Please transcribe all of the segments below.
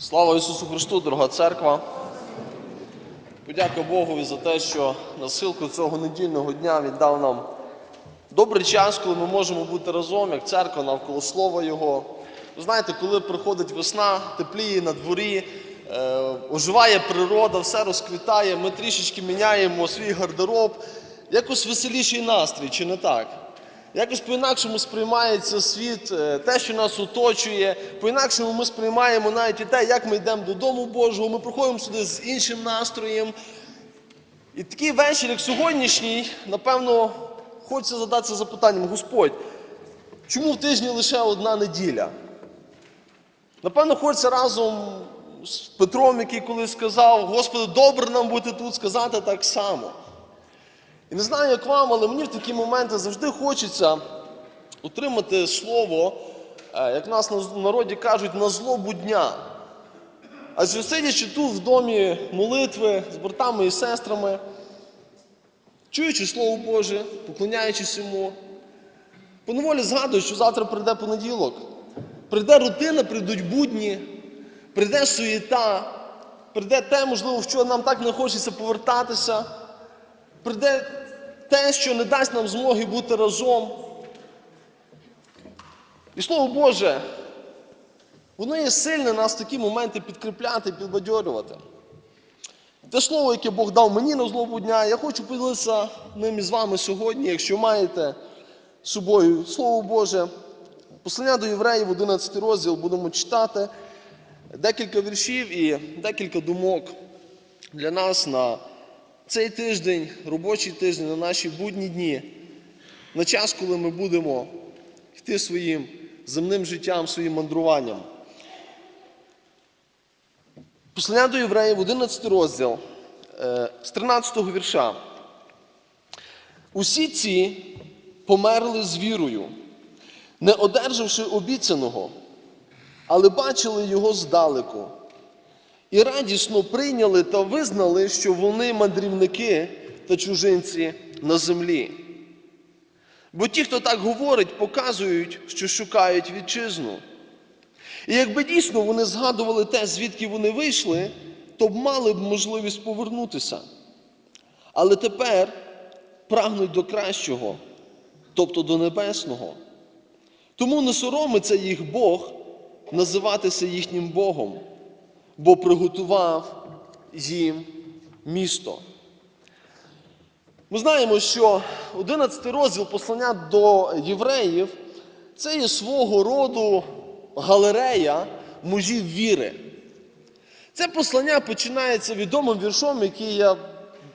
Слава Ісусу Христу, дорога церква. Подяка Богові за те, що на силку цього недільного дня віддав нам добрий час, коли ми можемо бути разом, як церква навколо слова Його. Ви знаєте, коли приходить весна, тепліє на дворі, е, оживає природа, все розквітає, ми трішечки міняємо свій гардероб, якось веселіший настрій, чи не так? Якось по-інакшому сприймається світ, е, те, що нас оточує, по-інакшому ми сприймаємо навіть і те, як ми йдемо додому Божого, ми приходимо сюди з іншим настроєм. І такий вечір, як сьогоднішній, напевно, хочеться задатися запитанням, Господь, чому в тижні лише одна неділя? Напевно, хочеться разом з Петром, який колись сказав, Господи, добре нам бути тут, сказати так само. І не знаю, як вам, але мені в такі моменти завжди хочеться отримати слово, е, як в нас на народі кажуть, на злобу дня. Адже сидячи тут в домі молитви з братами і сестрами, чуючи Слово Боже, поклоняючись йому, поневолі згадую, що завтра прийде понеділок. Прийде рутина, прийдуть будні, прийде суєта, прийде те, можливо, в що нам так не хочеться повертатися. Прийде те, що не дасть нам змоги бути разом. І Слово Боже, воно є сильне нас в такі моменти підкріпляти, підбадьорювати. Те слово, яке Бог дав мені на злобу дня, я хочу поділитися ним із вами сьогодні, якщо маєте з собою Слово Боже. Послання до євреїв, 11 розділ, будемо читати декілька віршів і декілька думок для нас на цей тиждень, робочий тиждень, на наші будні дні, на час, коли ми будемо йти своїм земним життям, своїм мандруванням. Послання до євреїв, 11 розділ, е, з 13 вірша. Усі ці померли з вірою, не одержавши обіцяного, але бачили його здалеку. І радісно прийняли та визнали, що вони мандрівники та чужинці на землі. Бо ті, хто так говорить, показують, що шукають вітчизну. І якби дійсно вони згадували те, звідки вони вийшли, то б мали б можливість повернутися. Але тепер прагнуть до кращого, тобто до небесного. Тому не соромиться їх Бог називатися їхнім Богом бо приготував їм місто. Ми знаємо, що 11 розділ послання до євреїв це є свого роду галерея мужів віри. Це послання починається відомим віршом, який я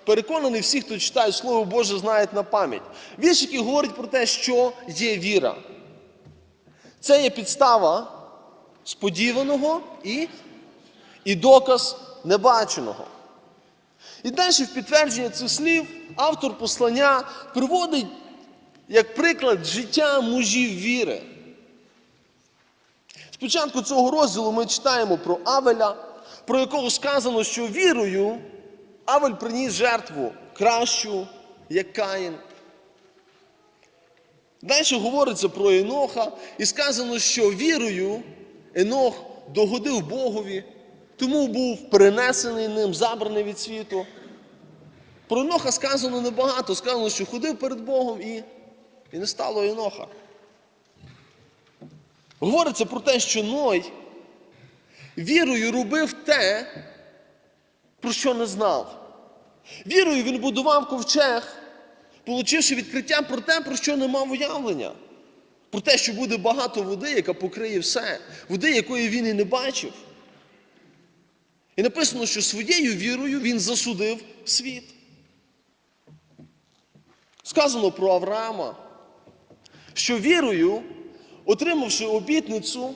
переконаний, всі, хто читає Слово Боже, знають на пам'ять. Вірш, який говорить про те, що є віра. Це є підстава сподіваного і і доказ небаченого. І далі в підтвердження цих слів автор послання приводить як приклад життя мужів віри. Спочатку цього розділу ми читаємо про Авеля, про якого сказано, що вірою Авель приніс жертву кращу, як Каїн. Далі говориться про Еноха, і сказано, що вірою Енох догодив Богові, тому був перенесений ним, забраний від світу. Про Еноха сказано небагато. Сказано, що ходив перед Богом і, і не стало Еноха. Говориться про те, що Ной вірою робив те, про що не знав. Вірою він будував ковчег, получивши відкриття про те, про що не мав уявлення. Про те, що буде багато води, яка покриє все, води, якої він і не бачив. І написано, що своєю вірою він засудив світ. Сказано про Авраама, що вірою, отримавши обітницю,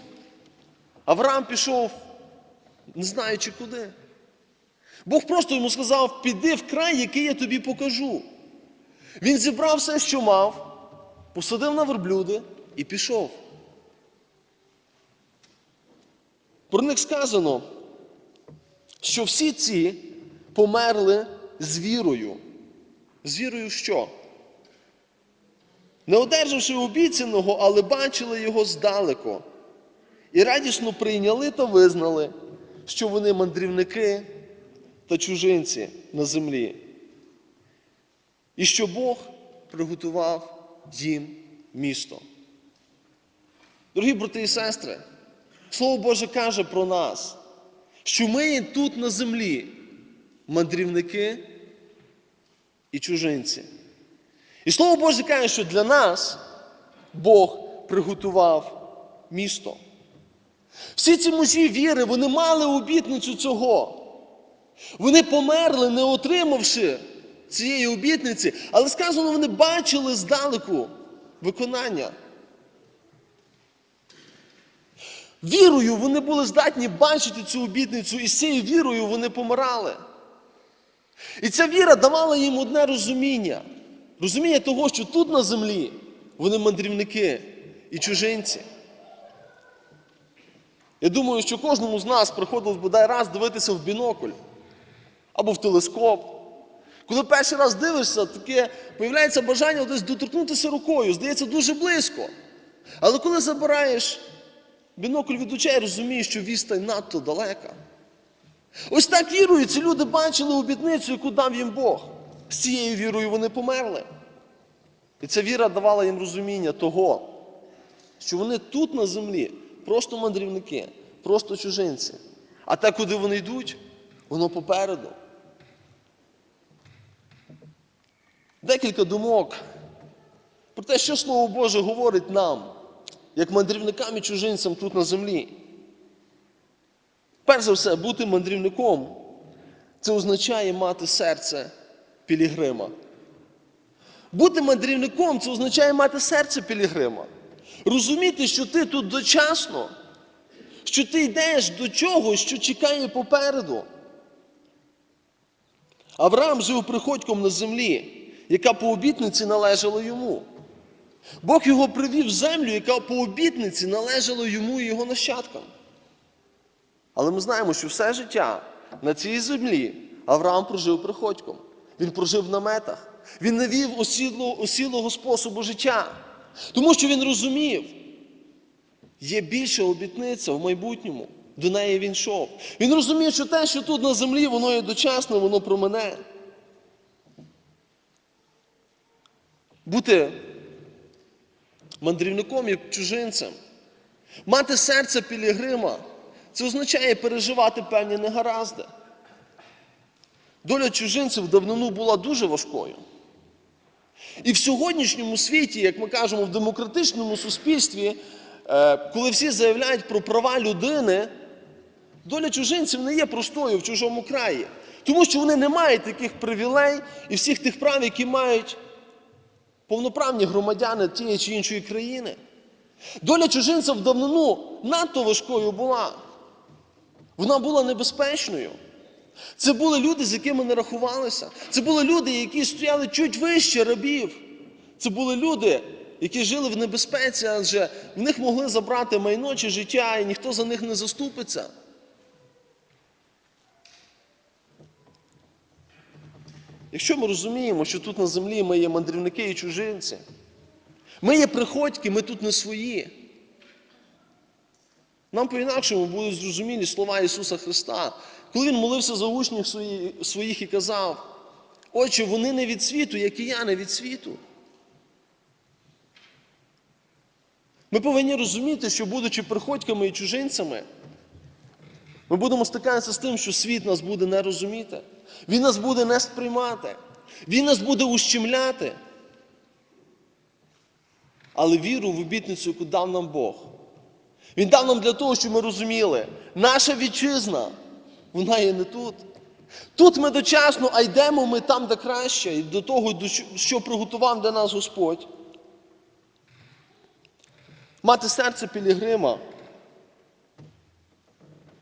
Авраам пішов, не знаючи куди. Бог просто йому сказав: піди в край, який я тобі покажу. Він зібрав все, що мав, посадив на верблюди і пішов. Про них сказано, що всі ці померли з вірою. З вірою що? Не одержавши обіцяного, але бачили його здалеку. І радісно прийняли та визнали, що вони мандрівники та чужинці на землі, і що Бог приготував їм місто. Дорогі брати і сестри, Слово Боже каже про нас, що ми тут на землі мандрівники і чужинці. І Слово Боже каже, що для нас Бог приготував місто. Всі ці мужі віри, вони мали обітницю цього. Вони померли, не отримавши цієї обітниці, але сказано, вони бачили здалеку виконання. Вірою вони були здатні бачити цю обітницю, і з цією вірою вони помирали. І ця віра давала їм одне розуміння. Розуміння того, що тут на землі вони мандрівники і чужинці. Я думаю, що кожному з нас приходилось бодай раз дивитися в бінокль або в телескоп. Коли перший раз дивишся, таке появляється бажання десь доторкнутися рукою, здається, дуже близько. Але коли забираєш бінокль від очей, розумієш, що відстань надто далека. Ось так вірою ці люди бачили обітницю, яку дав їм Бог. З цією вірою вони померли. І ця віра давала їм розуміння того, що вони тут на землі просто мандрівники, просто чужинці. А те, куди вони йдуть, воно попереду. Декілька думок про те, що Слово Боже говорить нам, як мандрівникам і чужинцям тут на землі. Перш за все, бути мандрівником це означає мати серце Пілігрима. Бути мандрівником це означає мати серце Пілігрима. Розуміти, що ти тут дочасно, що ти йдеш до чогось, що чекає попереду. Авраам жив приходьком на землі, яка по обітниці належала йому. Бог його привів в землю, яка по обітниці належала йому і його нащадкам. Але ми знаємо, що все життя на цій землі Авраам прожив приходьком. Він прожив в наметах. Він не вів осіло, осілого способу життя. Тому що він розумів, є більша обітниця в майбутньому. До неї він йшов. Він розумів, що те, що тут на землі, воно є дочасне, воно про мене. Бути мандрівником і чужинцем, мати серце Пілігрима, це означає переживати певні негаразди. Доля чужинців давнину була дуже важкою. І в сьогоднішньому світі, як ми кажемо, в демократичному суспільстві, е, коли всі заявляють про права людини, доля чужинців не є простою в чужому краї. Тому що вони не мають таких привілей і всіх тих прав, які мають повноправні громадяни тієї чи іншої країни. Доля чужинця в давнину надто важкою була. Вона була небезпечною. Це були люди, з якими не рахувалися. Це були люди, які стояли чуть вище рабів. Це були люди, які жили в небезпеці, адже в них могли забрати майно чи життя, і ніхто за них не заступиться. Якщо ми розуміємо, що тут на землі ми є мандрівники і чужинці, ми є приходьки, ми тут не свої. Нам по-інакшому будуть зрозумілі слова Ісуса Христа, коли Він молився за учнів своїх і казав, Отче, вони не від світу, як і я не від світу. Ми повинні розуміти, що, будучи приходьками і чужинцями, ми будемо стикатися з тим, що світ нас буде не розуміти. Він нас буде не сприймати, він нас буде ущемляти. Але віру в обітницю, яку дав нам Бог. Він дав нам для того, щоб ми розуміли, наша вітчизна, вона є не тут. Тут ми дочасно, а йдемо ми там, де краще, і до того, що приготував для нас Господь. Мати серце Пілігрима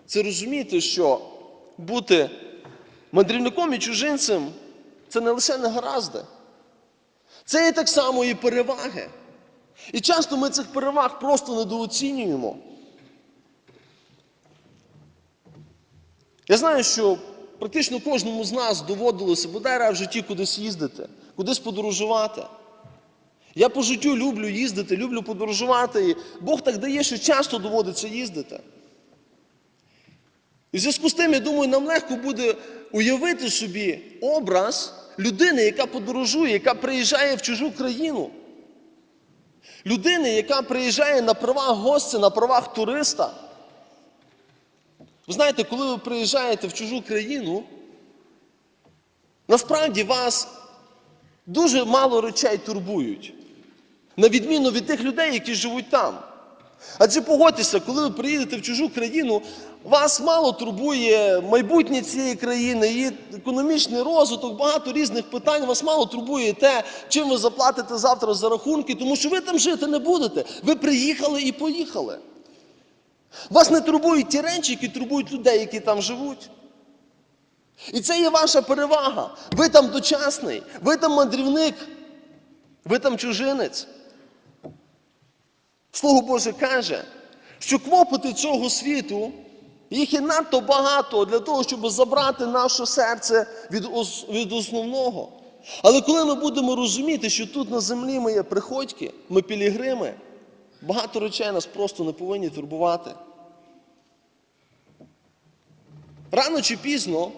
це розуміти, що бути мандрівником і чужинцем це не лише негаразди. Це є так само і переваги. І часто ми цих переваг просто недооцінюємо. Я знаю, що практично кожному з нас доводилося бодай раз в житті кудись їздити, кудись подорожувати. Я по життю люблю їздити, люблю подорожувати, і Бог так дає, що часто доводиться їздити. І в зв'язку з тим, я думаю, нам легко буде уявити собі образ людини, яка подорожує, яка приїжджає в чужу країну. Людини, яка приїжджає на правах гостя, на правах туриста. Ви знаєте, коли ви приїжджаєте в чужу країну, насправді вас дуже мало речей турбують. На відміну від тих людей, які живуть там. Адже погодьтеся, коли ви приїдете в чужу країну, вас мало турбує майбутнє цієї країни, її економічний розвиток, багато різних питань. Вас мало турбує те, чим ви заплатите завтра за рахунки, тому що ви там жити не будете. Ви приїхали і поїхали. Вас не турбують ті речі, які турбують людей, які там живуть. І це є ваша перевага. Ви там дочасний, ви там мандрівник, ви там чужинець. Слово Боже каже, що клопоти цього світу, їх є надто багато для того, щоб забрати наше серце від, від основного. Але коли ми будемо розуміти, що тут на землі ми є приходьки, ми пілігрими, багато речей нас просто не повинні турбувати. Рано чи пізно,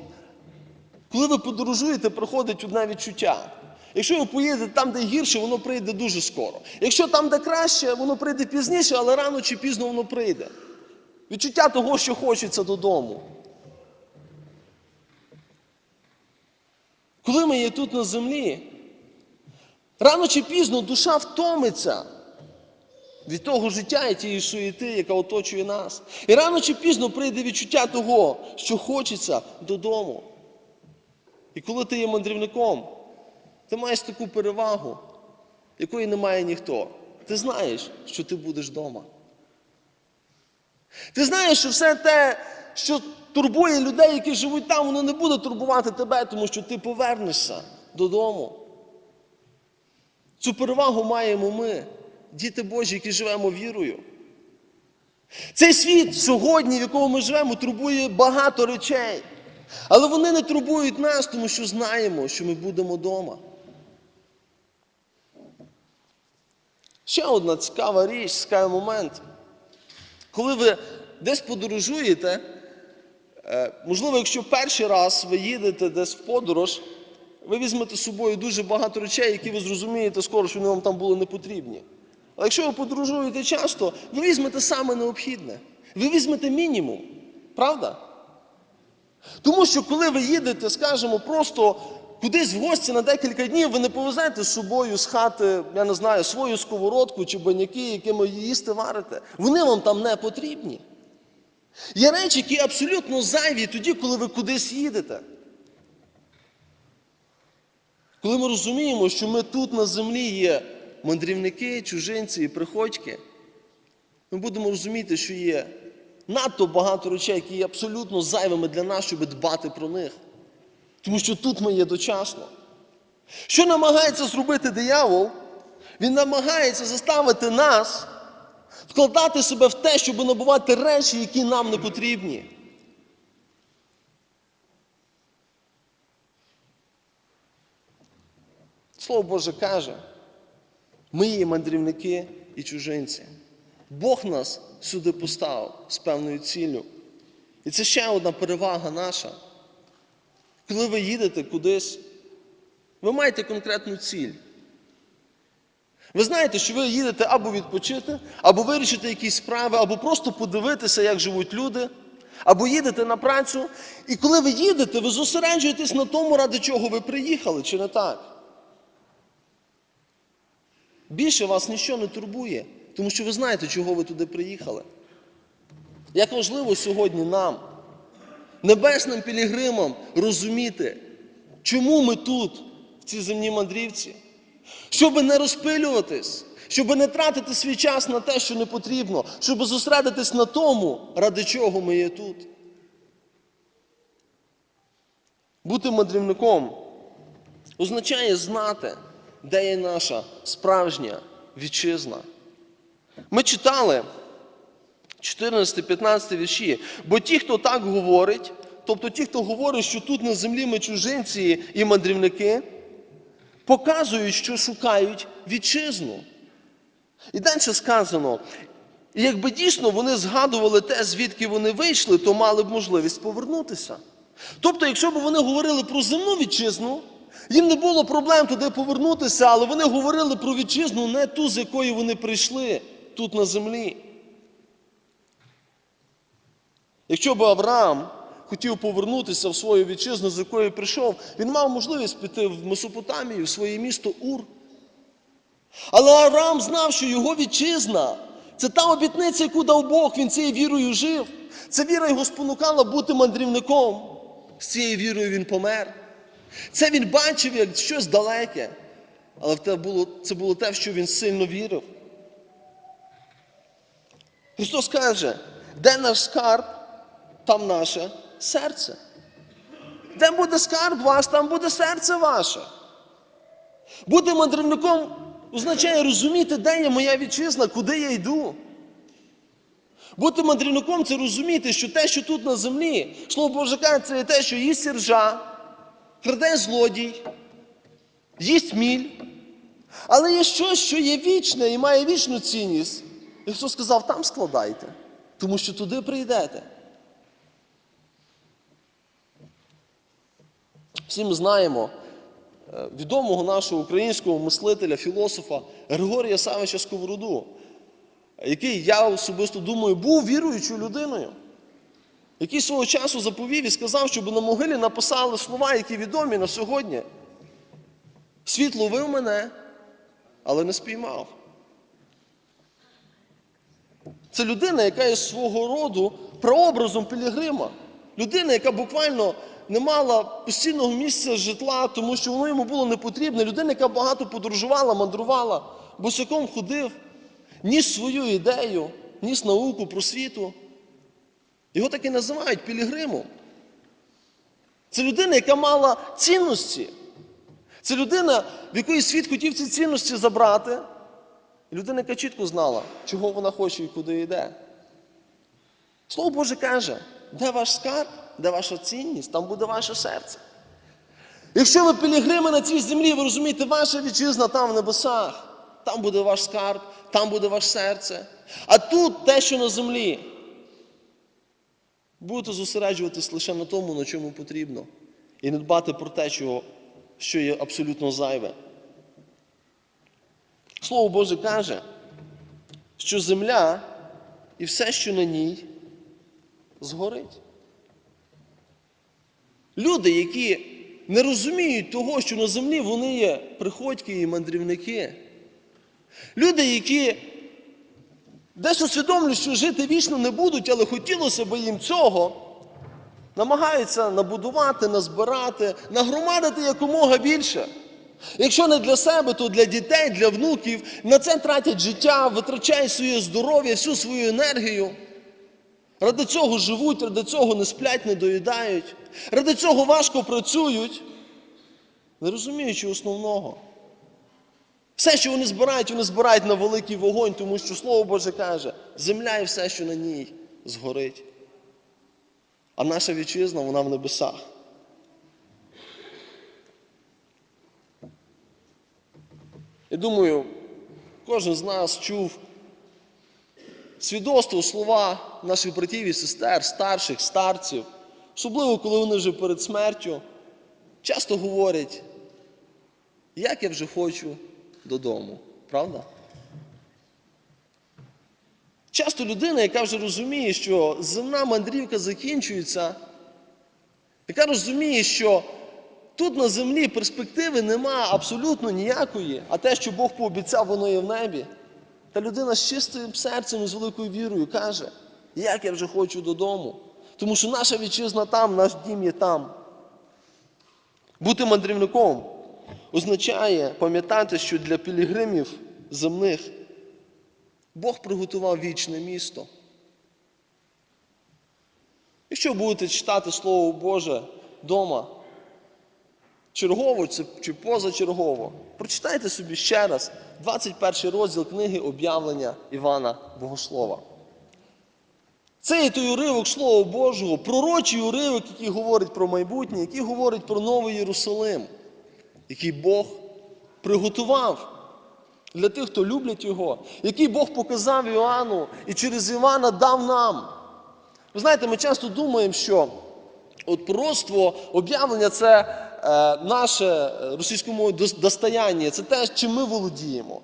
коли ви подорожуєте, приходить одне відчуття. Якщо ви поїдете там, де гірше, воно прийде дуже скоро. Якщо там, де краще, воно прийде пізніше, але рано чи пізно воно прийде. Відчуття того, що хочеться додому. Коли ми є тут на землі, рано чи пізно душа втомиться від того життя і тієї суєти, яка оточує нас. І рано чи пізно прийде відчуття того, що хочеться додому. І коли ти є мандрівником, ти маєш таку перевагу, якої не має ніхто. Ти знаєш, що ти будеш вдома. Ти знаєш, що все те, що турбує людей, які живуть там, воно не буде турбувати тебе, тому що ти повернешся додому. Цю перевагу маємо ми, діти Божі, які живемо вірою. Цей світ сьогодні, в якому ми живемо, турбує багато речей. Але вони не турбують нас, тому що знаємо, що ми будемо вдома. Ще одна цікава річ, цікавий момент. Коли ви десь подорожуєте, е, можливо, якщо перший раз ви їдете десь в подорож, ви візьмете з собою дуже багато речей, які ви зрозумієте скоро, що вони вам там були не потрібні. Але якщо ви подорожуєте часто, ви візьмете саме необхідне. Ви візьмете мінімум. Правда? Тому що коли ви їдете, скажімо, просто кудись в гості на декілька днів, ви не повезете з собою з хати, я не знаю, свою сковородку чи баняки, якими їсти варите. Вони вам там не потрібні. Є речі, які абсолютно зайві тоді, коли ви кудись їдете. Коли ми розуміємо, що ми тут на землі є мандрівники, чужинці і приходьки, ми будемо розуміти, що є надто багато речей, які є абсолютно зайвими для нас, щоб дбати про них. Тому що тут ми є дочасно. Що намагається зробити диявол? Він намагається заставити нас вкладати себе в те, щоб набувати речі, які нам не потрібні. Слово Боже каже, ми є мандрівники і чужинці. Бог нас сюди поставив з певною ціллю. І це ще одна перевага наша. Коли ви їдете кудись, ви маєте конкретну ціль. Ви знаєте, що ви їдете або відпочити, або вирішити якісь справи, або просто подивитися, як живуть люди, або їдете на працю. І коли ви їдете, ви зосереджуєтесь на тому, ради чого ви приїхали, чи не так? Більше вас нічого не турбує, тому що ви знаєте, чого ви туди приїхали. Як важливо сьогодні нам, небесним пілігримам, розуміти, чому ми тут, в цій земній мандрівці, щоб не розпилюватись, щоб не тратити свій час на те, що не потрібно, щоб зосередитись на тому, ради чого ми є тут. Бути мандрівником означає знати, де є наша справжня вітчизна. Ми читали 14-15 вірші. Бо ті, хто так говорить, тобто ті, хто говорить, що тут на землі ми чужинці і мандрівники, показують, що шукають вітчизну. І далі сказано: якби дійсно вони згадували те, звідки вони вийшли, то мали б можливість повернутися. Тобто, якщо б вони говорили про земну вітчизну, їм не було проблем туди повернутися, але вони говорили про вітчизну не ту, з якої вони прийшли тут на землі. Якщо б Авраам хотів повернутися в свою вітчизну, з якої прийшов, він мав можливість піти в Месопотамію, в своє місто Ур. Але Авраам знав, що його вітчизна це та обітниця, яку дав Бог, він цією вірою жив. Ця віра його спонукала бути мандрівником. З цією вірою він помер. Це він бачив як щось далеке. Але те було, це було те, в що він сильно вірив. Христос каже, де наш скарб, там наше серце. Де буде скарб ваш, там буде серце ваше. Бути мандрівником означає розуміти, де є моя вітчизна, куди я йду. Бути мандрівником це розуміти, що те, що тут на землі, слово Боже каже, це те, що їсть ржа, краде злодій, їсть міль. Але є щось, що є вічне і має вічну цінність. І Христос сказав, там складайте, тому що туди прийдете. Всі ми знаємо е, відомого нашого українського мислителя, філософа Григорія Савича Сковороду, який, я особисто думаю, був віруючою людиною, який свого часу заповів і сказав, щоб на могилі написали слова, які відомі на сьогодні. Світ ловив мене, але не спіймав. Це людина, яка є свого роду прообразом Пілігрима. Людина, яка буквально не мала постійного місця житла, тому що воно йому було не потрібне. Людина, яка багато подорожувала, мандрувала, босяком ходив, ніс свою ідею, ніс науку про світу. Його так і називають Пілігримом. Це людина, яка мала цінності. Це людина, в якої світ хотів ці цінності забрати. Людина, яка чітко знала, чого вона хоче і куди йде. Слово Боже каже, де ваш скарб, де ваша цінність, там буде ваше серце. Якщо ви пілігрими на цій землі, ви розумієте, ваша вітчизна там в небесах, там буде ваш скарб, там буде ваше серце. А тут те, що на землі. Будете зосереджуватись лише на тому, на чому потрібно. І не дбати про те, що, є абсолютно зайве. Слово Боже каже, що земля і все, що на ній, згорить. Люди, які не розуміють того, що на землі вони є приходьки і мандрівники. Люди, які десь усвідомлюють, що жити вічно не будуть, але хотілося б їм цього, намагаються набудувати, назбирати, нагромадити якомога більше. Якщо не для себе, то для дітей, для внуків. На це тратять життя, витрачають своє здоров'я, всю свою енергію. Ради цього живуть, ради цього не сплять, не доїдають. Ради цього важко працюють, не розуміючи основного. Все, що вони збирають, вони збирають на великий вогонь, тому що Слово Боже каже, земля і все, що на ній, згорить. А наша вітчизна, вона в небесах. Я думаю, кожен з нас чув свідоцтво, слова наших братів і сестер, старших, старців, особливо, коли вони вже перед смертю, часто говорять, як я вже хочу додому. Правда? Часто людина, яка вже розуміє, що земна мандрівка закінчується, яка розуміє, що тут на землі перспективи нема абсолютно ніякої, а те, що Бог пообіцяв, воно є в небі. Та людина з чистим серцем і з великою вірою каже, як я вже хочу додому. Тому що наша вітчизна там, наш дім є там. Бути мандрівником означає пам'ятати, що для пілігримів земних Бог приготував вічне місто. Якщо будете читати Слово Боже вдома, чергово чи позачергово, прочитайте собі ще раз 21 розділ книги об'явлення Івана Богослова. Це є той уривок Слова Божого, пророчий уривок, який говорить про майбутнє, який говорить про Новий Єрусалим, який Бог приготував для тих, хто люблять Його, який Бог показав Іоанну і через Івана дав нам. Ви знаєте, ми часто думаємо, що от пророцтво, об'явлення це наше е, російською мовою достояння, це те, чим ми володіємо.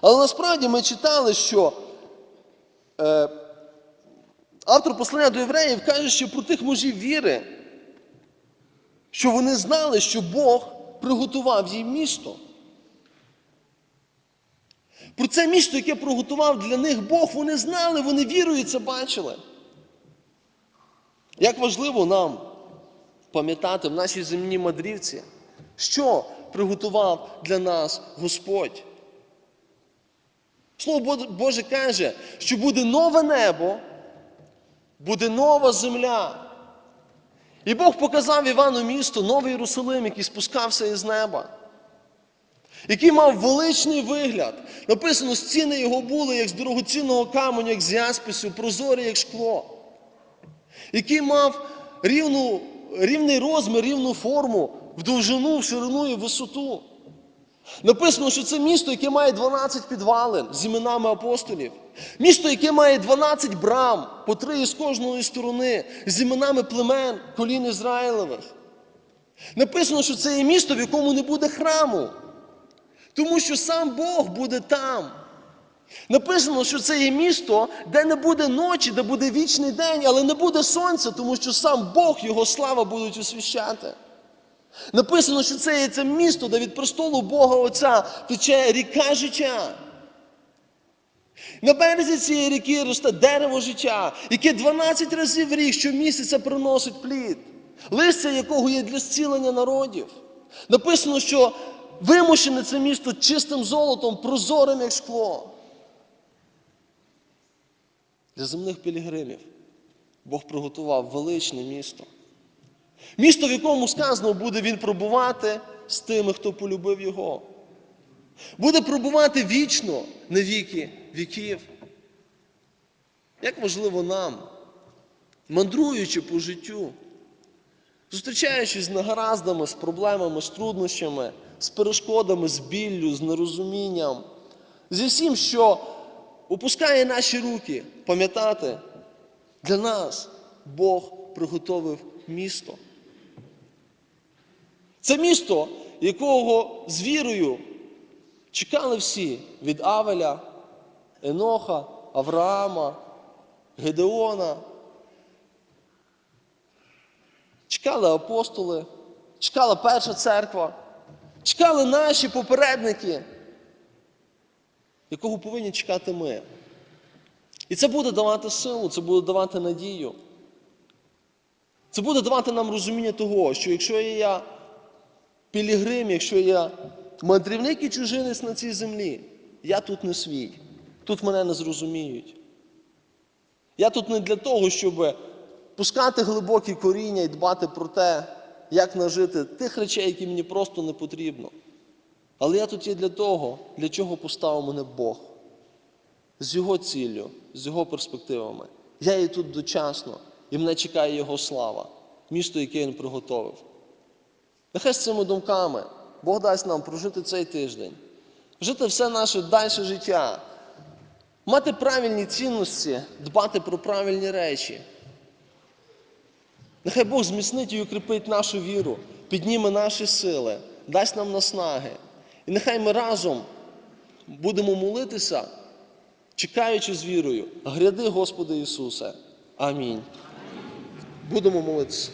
Але насправді ми читали, що е, автор послання до євреїв каже, що про тих мужів віри, що вони знали, що Бог приготував їм місто. Про це місто, яке приготував для них Бог, вони знали, вони вірою це бачили. Як важливо нам пам'ятати в нашій земній мадрівці, що приготував для нас Господь. Слово Боже каже, що буде нове небо, буде нова земля. І Бог показав Івану місто, новий Єрусалим, який спускався із неба, який мав величний вигляд. Написано, стіни його були як з дорогоцінного каменю, як з яспису, прозорі, як шкло, який мав рівну, рівний розмір, рівну форму, в довжину, в ширину і в висоту. Написано, що це місто, яке має 12 підвалин з іменами апостолів. Місто, яке має 12 брам, по три із кожної сторони, з іменами племен, колін Ізраїлевих. Написано, що це є місто, в якому не буде храму, тому що сам Бог буде там. Написано, що це є місто, де не буде ночі, де буде вічний день, але не буде сонця, тому що сам Бог, Його слава будуть освіщати. Написано, що це є це місто, де від престолу Бога Отця тече ріка життя. На березі цієї ріки росте дерево життя, яке 12 разів в рік щомісяця приносить плід, листя якого є для зцілення народів. Написано, що вимушене це місто чистим золотом, прозорим як шкло. Для земних пілігримів Бог приготував величне місто. Місто, в якому сказано, буде він пробувати з тими, хто полюбив його. Буде пробувати вічно, на віки віків. Як важливо нам, мандруючи по життю, зустрічаючись з негараздами, з проблемами, з труднощами, з перешкодами, з біллю, з нерозумінням, зі всім, що опускає наші руки, пам'ятати, для нас Бог приготовив місто. Це місто, якого з вірою чекали всі від Авеля, Еноха, Авраама, Гедеона. Чекали апостоли, чекала перша церква, чекали наші попередники, якого повинні чекати ми. І це буде давати силу, це буде давати надію. Це буде давати нам розуміння того, що якщо я пілігрим, якщо я мандрівник і чужинець на цій землі, я тут не свій, тут мене не зрозуміють. Я тут не для того, щоб пускати глибокі коріння і дбати про те, як нажити тих речей, які мені просто не потрібно. Але я тут є для того, для чого поставив мене Бог. З його ціллю, з його перспективами. Я є тут дочасно, і мене чекає Його слава, місто, яке він приготовив. Нехай з цими думками Бог дасть нам прожити цей тиждень, жити все наше далі життя, мати правильні цінності, дбати про правильні речі. Нехай Бог зміцнить і укріпить нашу віру, підніме наші сили, дасть нам наснаги. І нехай ми разом будемо молитися, чекаючи з вірою, гряди, Господи Ісусе. Амінь. Будемо молитися.